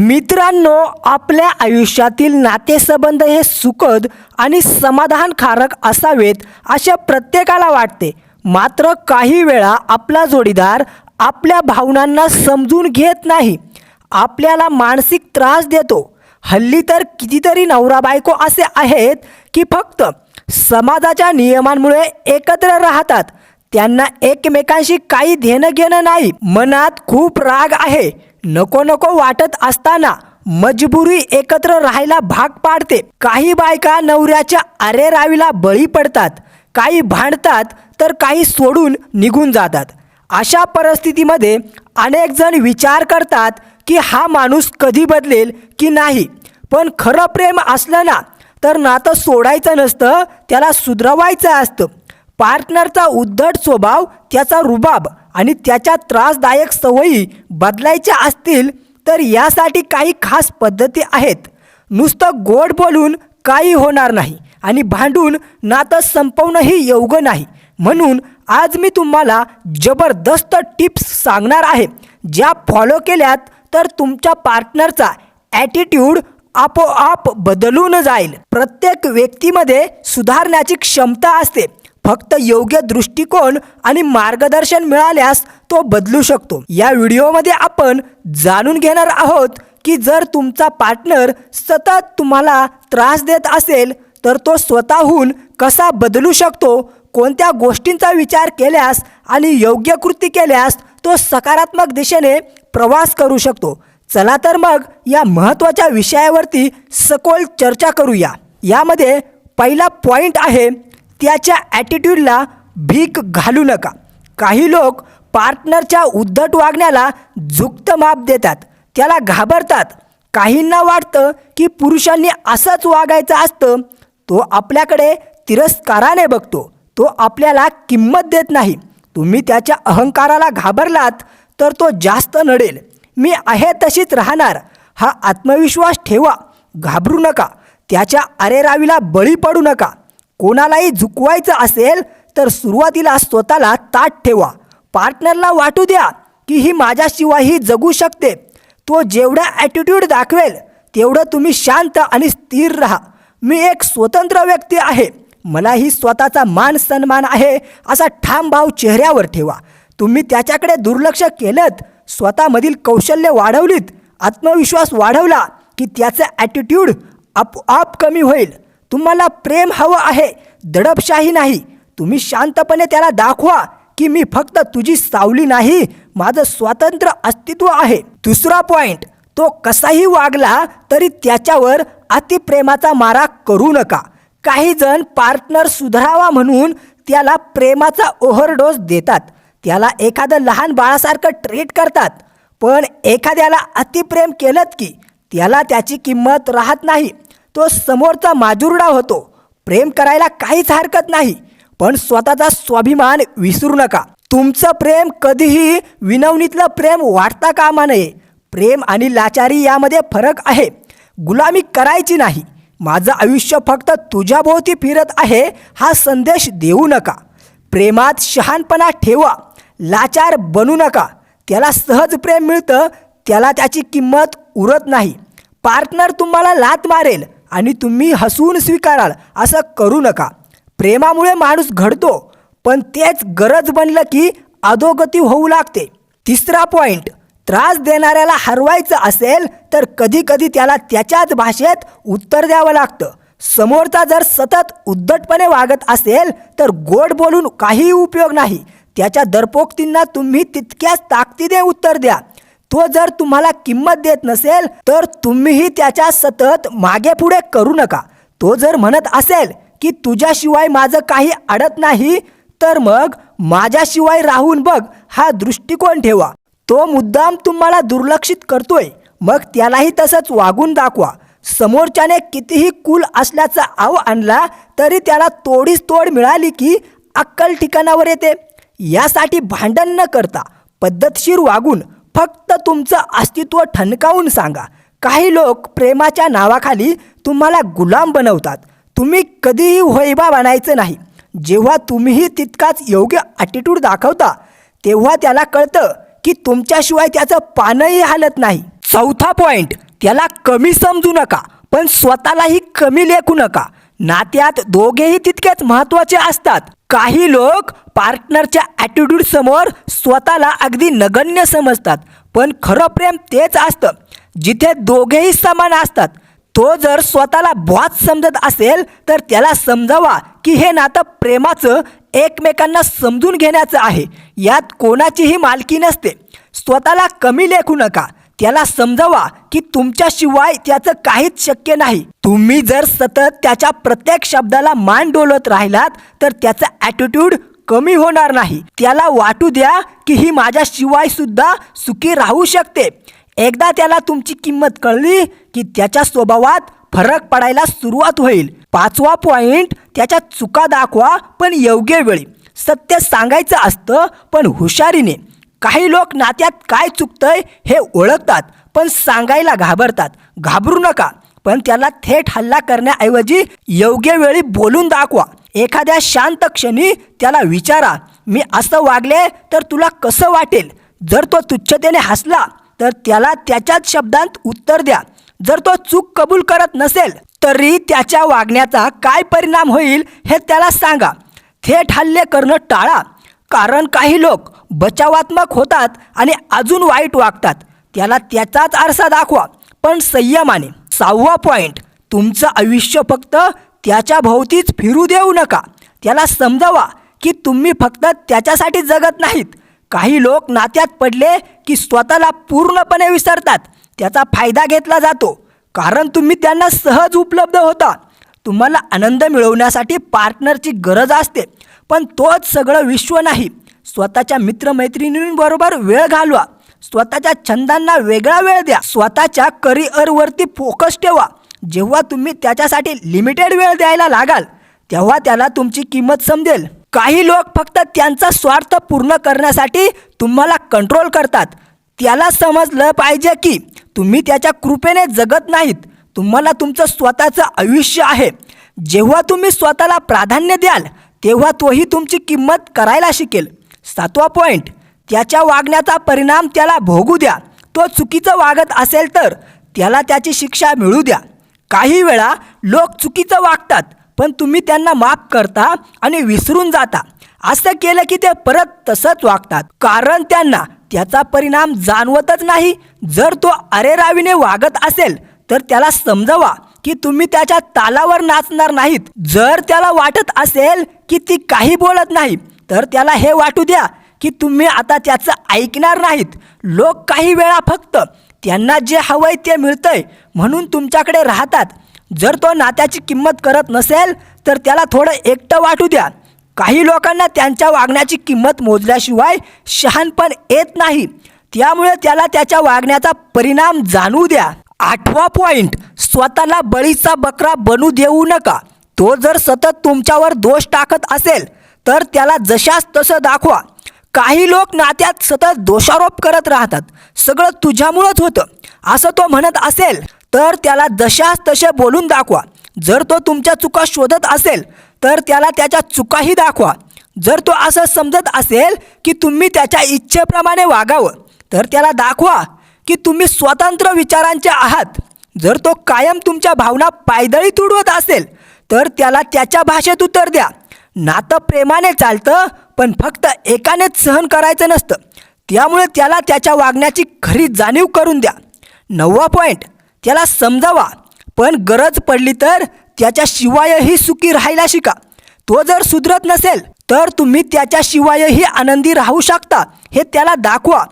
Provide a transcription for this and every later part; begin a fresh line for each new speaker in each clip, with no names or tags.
मित्रांनो आपल्या आयुष्यातील नातेसंबंध हे सुखद आणि समाधानकारक असावेत अशा प्रत्येकाला वाटते. मात्र काही वेळा आपला जोडीदार आपल्या भावनांना समजून घेत नाही. आपल्याला मानसिक त्रास देतो. हल्ली तर कितीतरी नवरा बायको असे आहेत की फक्त समाजाच्या नियमांमुळे एकत्र राहतात. त्यांना एकमेकांशी काही देणं घेणं नाही. मनात खूप राग आहे. नको नको वाटत असताना मजबुरी एकत्र राहायला भाग पाडते. काही बायका नवऱ्याच्या अरेरावीला बळी पडतात काही भांडतात तर काही सोडून निघून जातात. अशा परिस्थितीमध्ये अनेक जण विचार करतात की हा माणूस कधी बदलेल की नाही. पण खरं प्रेम असलं ना तर नातं सोडायचं नसतं त्याला सुधरवायचं असतं. पार्टनरचा उद्धट स्वभाव त्याचा रुबाब. आणि त्याच्या त्रासदायक सवयी बदलायच्या असतील तर यासाठी काही खास पद्धती आहेत. नुसतं गोड बोलून काही होणार नाही आणि भांडून नातं संपवणंही योग्य नाही. म्हणून आज मी तुम्हाला जबरदस्त टिप्स सांगणार आहे ज्या फॉलो केल्यात तर तुमच्या पार्टनरचा ॲटिट्यूड आपोआप बदलून जाईल. प्रत्येक व्यक्तीमध्ये सुधारण्याची क्षमता असते. फक्त योग्य दृष्टिकोन आणि मार्गदर्शन मिळाल्यास तो बदलू शकतो. या व्हिडिओमध्ये आपण जाणून घेणार आहोत की जर तुमचा पार्टनर सतत तुम्हाला त्रास देत असेल तर तो स्वतःहून कसा बदलू शकतो कोणत्या गोष्टींचा विचार केल्यास आणि योग्य कृती केल्यास तो सकारात्मक दिशेने प्रवास करू शकतो. चला तर मग या महत्त्वाच्या विषयावरती सखोल चर्चा करूया. यामध्ये पहिला पॉईंट आहे त्याच्या ॲटिट्यूडला भीक घालू नका. काही लोक पार्टनरच्या उद्धट वागण्याला झुकतं माप देतात. त्याला घाबरतात. काहींना वाटतं की पुरुषांनी असंच वागायचं असतं. तो आपल्याकडे तिरस्काराने बघतो. तो आपल्याला किंमत देत नाही. तुम्ही त्याच्या अहंकाराला घाबरलात तर तो जास्त नडेल. मी आहे तशीच राहणार. हा आत्मविश्वास ठेवा. घाबरू नका. त्याच्या अरेरावीला बळी पडू नका. कोणालाही झुकवायचं असेल तर सुरुवातीला स्वतःला ताट ठेवा. पार्टनरला वाटू द्या की ही माझ्याशिवायही जगू शकते. तो जेवढा ॲटिट्यूड दाखवेल तेवढं तुम्ही शांत आणि स्थिर राहा. मी एक स्वतंत्र व्यक्ती आहे. मलाही स्वतःचा मान सन्मान आहे असा ठाम भाव चेहऱ्यावर ठेवा. तुम्ही त्याच्याकडे दुर्लक्ष केलं स्वतःमधील कौशल्य वाढवलीत आत्मविश्वास वाढवला की त्याचं ॲटिट्यूड आपोआप कमी होईल. तुम्हाला प्रेम हवं आहे दडपशाही नाही. तुम्ही शांतपणे त्याला दाखवा की मी फक्त तुझी सावली नाही माझं स्वातंत्र्य अस्तित्व आहे. दुसरा पॉइंट तो कसाही वागला तरी त्याच्यावर अतिप्रेमाचा मारा करू नका. काही जण पार्टनर सुधारावा म्हणून त्याला प्रेमाचा ओव्हरडोस देतात. त्याला एखादं लहान बाळासारखं ट्रीट करतात. पण एखाद्याला अतिप्रेम केलं की त्याला त्याची किंमत राहत नाही. तो समोरचा माजुरडा होतो. प्रेम करायला काहीच हरकत नाही पण स्वतःचा स्वाभिमान विसरू नका. तुमचं प्रेम कधीही विनवणीतलं प्रेम वाटता कामा नये. प्रेम आणि लाचारी यामध्ये फरक आहे. गुलामी करायची नाही. माझं आयुष्य फक्त तुझ्याभोवती फिरत आहे हा संदेश देऊ नका. प्रेमात शहाणपणा ठेवा. लाचार बनू नका. त्याला सहज प्रेम मिळतं त्याला त्याची किंमत उरत नाही. पार्टनर तुम्हाला लात मारेल. आणि तुम्ही हसून स्वीकाराल असं करू नका. प्रेमामुळे माणूस घडतो पण तेच गरज बनलं की अधोगती होऊ लागते. तिसरा पॉइंट त्रास देणाऱ्याला हरवायचं असेल तर कधी कधी त्याला त्याच्याच भाषेत उत्तर द्यावं लागतं. समोरचा जर सतत उद्धटपणे वागत असेल तर गोड बोलून काहीही उपयोग नाही. त्याच्या दरपोक्तींना तुम्ही तितक्याच ताकदीने उत्तर द्या. तो जर तुम्हाला किंमत देत नसेल तर तुम्हीही त्याच्या सतत मागे पुढे करू नका. तो जर म्हणत असेल की तुझ्याशिवाय माझं काही अडत नाही तर मग माझ्याशिवाय राहून बघ हा दृष्टिकोन ठेवा. तो मुद्दाम तुम्हाला दुर्लक्षित करतोय. मग त्यालाही तसंच वागून दाखवा. समोरच्याने कितीही कुल असल्याचा आव आणला तरी त्याला तोडीस तोड मिळाली की अक्कल ठिकाणावर येते. यासाठी भांडण न करता पद्धतशीर वागून फक्त तुमचं अस्तित्व ठणकावून सांगा. काही लोक प्रेमाच्या नावाखाली तुम्हाला गुलाम बनवतात. तुम्ही कधीही होईबा बनायचं नाही. जेव्हा तुम्हीही तितकाच योग्य ॲटिट्यूड दाखवता तेव्हा त्याला कळतं की तुमच्याशिवाय त्याचं पानही हालत नाही. चौथा पॉईंट त्याला कमी समजू नका पण स्वतःलाही कमी लेखू नका. नात्यात दोघेही तितकेच महत्त्वाचे असतात. काही लोक पार्टनरच्या ॲटिट्यूड समोर स्वतःला अगदी नगण्य समजतात पण खरं प्रेम तेच असतं जिथे दोघेही समान असतात. तो जर स्वतःला बॉस समजत असेल तर त्याला समजावा की हे नातं प्रेमाचं एकमेकांना समजून घेण्याचं आहे. यात कोणाचीही मालकी नसते. स्वतःला कमी लेखू नका. त्याला समजावा की तुमच्याशिवाय त्याचं काहीच शक्य नाही. तुम्ही जर सतत त्याच्या प्रत्येक शब्दाला मान डोलत राहिलात तर त्याचा ॲटिट्यूड कमी होणार नाही. त्याला वाटू द्या की ही माझ्याशिवाय सुद्धा सुखी राहू शकते. एकदा त्याला तुमची किंमत कळली की त्याच्या स्वभावात फरक पडायला सुरुवात होईल. पाचवा पॉइंट त्याच्या चुका दाखवा पण योग्य वेळी. सत्य सांगायचं असतं पण हुशारीने. काही लोक नात्यात काय चुकतंय हे ओळखतात पण सांगायला घाबरतात. घाबरू नका पण त्याला थेट हल्ला करण्याऐवजी योग्य वेळी बोलून दाखवा. एखाद्या शांत क्षणी त्याला विचारा मी असं वागले तर तुला कसं वाटेल? जर तो तुच्छतेने हसला तर त्याला त्याच्याच शब्दांत उत्तर द्या. जर तो चूक कबूल करत नसेल तरी त्याच्या वागण्याचा काय परिणाम होईल हे त्याला सांगा. थेट हल्ले करणं टाळा कारण काही लोक बचावात्मक होतात आणि अजून वाईट वागतात. त्याला त्याचाच आरसा दाखवा. पण संयमाने सहावा पॉईंट तुमचं आयुष्य फक्त त्याच्या भोवतीच फिरू देऊ नका. त्याला समजावा की तुम्ही फक्त त्याच्यासाठी जगत नाहीत. काही लोक नात्यात पडले की स्वतःला पूर्णपणे विसरतात. त्याचा फायदा घेतला जातो. कारण तुम्ही त्यांना सहज उपलब्ध होता. तुम्हाला आनंद मिळवण्यासाठी पार्टनरची गरज असते. पण तोच सगळं विश्व नाही. स्वतःच्या मित्रमैत्रिणींबरोबर वेळ घालवा. स्वतःच्या छंदांना वेगळा वेळ द्या. स्वतःच्या करिअरवरती फोकस ठेवा. जेव्हा तुम्ही त्याच्यासाठी लिमिटेड वेळ द्यायला लागाल तेव्हा त्याला तुमची किंमत समजेल. काही लोक फक्त त्यांचा स्वार्थ पूर्ण करण्यासाठी तुम्हाला कंट्रोल करतात. त्याला समजलं पाहिजे की तुम्ही त्याच्या कृपेने जगत नाहीत. तुम्हाला तुमचं स्वतःचं आयुष्य आहे. जेव्हा तुम्ही स्वतःला प्राधान्य द्याल तेव्हा तोही तुमची किंमत करायला शिकेल. सातवा पॉईंट त्याच्या वागण्याचा परिणाम त्याला भोगू द्या. तो चुकीचं वागत असेल तर त्याला त्याची शिक्षा मिळू द्या. काही वेळा लोक चुकीचं वागतात पण तुम्ही त्यांना माफ करता आणि विसरून जाता. असं केलं की ते परत तसंच वागतात. कारण त्यांना त्याचा परिणाम जाणवतच नाही. जर तो अरेरावीने वागत असेल तर त्याला समजावा की तुम्ही त्याच्या तालावर नाचणार नाहीत. जर त्याला वाटत असेल की ती काही बोलत नाही तर त्याला हे वाटू द्या की तुम्ही आता त्याचं ऐकणार नाहीत. लोक काही वेळा फक्त त्यांना जे हवंय ते मिळतंय म्हणून तुमच्याकडे राहतात. जर तो नात्याची किंमत करत नसेल तर त्याला थोडं एकटं वाटू द्या. काही लोकांना त्यांच्या वागण्याची किंमत मोजल्याशिवाय शहाणपण येत नाही. त्यामुळे त्याला त्याच्या वागण्याचा परिणाम जाणू द्या. आठवा पॉइंट स्वतःला बळीचा बकरा बनू देऊ नका. तो जर सतत तुमच्यावर दोष टाकत असेल तर त्याला जशास तसं दाखवा. काही लोक नात्यात सतत दोषारोप करत राहतात. सगळं तुझ्यामुळंच होतं. असं तो म्हणत असेल तर त्याला जशास तसे बोलून दाखवा. जर तो तुमच्या चुका शोधत असेल तर त्याला त्याच्या चुकाही दाखवा. जर तो असं समजत असेल की तुम्ही त्याच्या इच्छेप्रमाणे वागावं तर त्याला दाखवा की तुम्ही स्वतंत्र विचारांचे आहात. जर तो कायम तुमच्या भावना पायदळी तुडवत असेल तर त्याला त्याच्या भाषेत उत्तर द्या. नातं प्रेमाने चालतं पण फक्त एकानेच सहन करायचं नसतं. त्यामुळे त्याला त्याच्या वागण्याची खरी जाणीव करून द्या. नववा पॉईंट त्याला समजावा. पण गरज पडली तर त्याच्याशिवायही सुखी राहायला शिका. तो जर सुधरत नसेल तर तुम्ही त्याच्याशिवायही आनंदी राहू शकता हे त्याला दाखवा.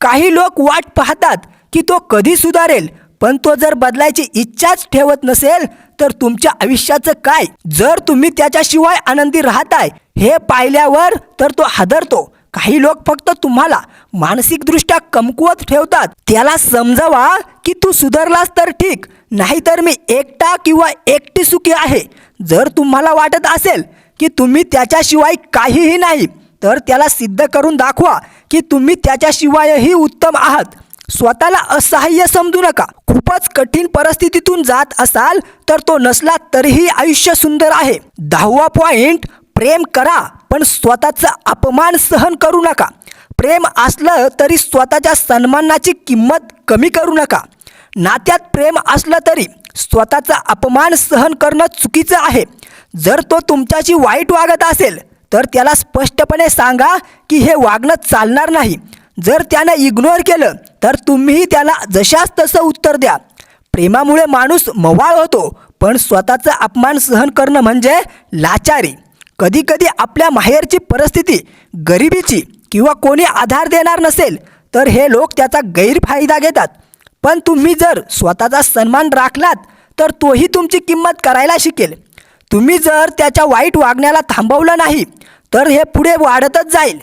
काही लोक वाट पाहतात की तो कधी सुधारेल पण तो जर बदलायची इच्छाच ठेवत नसेल तर तुमच्या आयुष्याचं काय? जर तुम्ही त्याच्याशिवाय आनंदी राहताय हे पाहिल्यावर तर तो हादरतो. काही लोक फक्त तुम्हाला मानसिकदृष्ट्या कमकुवत ठेवतात. त्याला समजावा की तू सुधारलास तर ठीक नाहीतर मी एकटा किंवा एकटी सुखी आहे. जर तुम्हाला वाटत असेल की तुम्ही त्याच्याशिवाय काहीही नाही तर त्याला सिद्ध करून दाखवा की तुम्ही त्याच्याशिवायही उत्तम आहात. स्वतःला असहाय्य समजू नका. खूपच कठीण परिस्थितीतून जात असाल तर तो नसला तरीही आयुष्य सुंदर आहे. दहावा पॉइंट प्रेम करा पण स्वतःचा अपमान सहन करू नका. प्रेम असलं तरी स्वतःच्या सन्मानाची किंमत कमी करू नका. नात्यात प्रेम असलं तरी स्वतःचा अपमान सहन करणं चुकीचं आहे. जर तो तुमच्याशी वाईट वागत असेल तर त्याला स्पष्टपणे सांगा की हे वागणं चालणार नाही. जर त्यानं इग्नोर केलं तर तुम्हीही त्याला जशास तसं उत्तर द्या. प्रेमामुळे माणूस मवाळ होतो पण स्वतःचा अपमान सहन करणं म्हणजे लाचारी. कधीकधी आपल्या माहेरची परिस्थिती गरिबीची किंवा कोणी आधार देणार नसेल तर हे लोक त्याचा गैरफायदा घेतात. पण तुम्ही जर स्वतःचा सन्मान राखलात तर तोही तुमची किंमत करायला शिकेल. तुम्ही जर त्याच्या वाईट वागण्याला थांबवलं नाही तर हे पुढे वाढतच जाईल.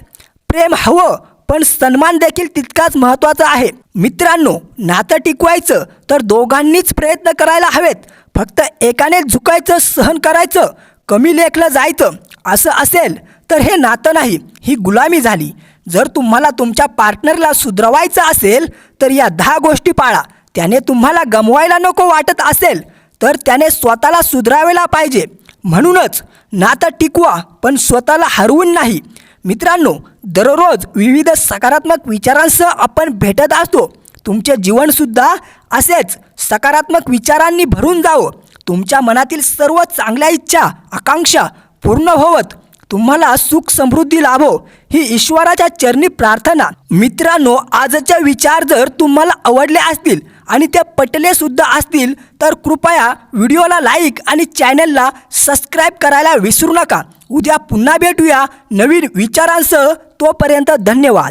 प्रेम हवं पण सन्मान देखील तितकाच महत्त्वाचा आहे. मित्रांनो नातं टिकवायचं तर दोघांनीच प्रयत्न करायला हवेत. फक्त एकाने झुकायचं सहन करायचं कमी लेखलं जायचं असं असेल तर हे नातं नाही ही गुलामी झाली. जर तुम्हाला तुमच्या पार्टनरला सुधरवायचं असेल तर या दहा गोष्टी पाळा. त्याने तुम्हाला गमवायला नको वाटत असेल तर त्याने स्वतःला सुधरावेला पाहिजे. म्हणूनच नातं टिकवा पण स्वतःला हरवून नाही. मित्रांनो दररोज विविध सकारात्मक विचारांसह आपण भेटत असतो. तुमचे जीवनसुद्धा असेच सकारात्मक विचारांनी भरून जावं. तुमच्या मनातील सर्व चांगल्या इच्छा आकांक्षा पूर्ण होवत. तुम्हाला सुख समृद्धी लाभो. ही ईश्वराच्या चरणी प्रार्थना. मित्रांनो आजच्या विचार जर तुम्हाला आवडले असतील आणि ते पटलेसुद्धा असतील तर कृपया व्हिडिओला लाईक आणि चॅनलला सबस्क्राईब करायला विसरू नका. उद्या पुन्हा भेटूया नवीन विचारांसह तोपर्यंत धन्यवाद.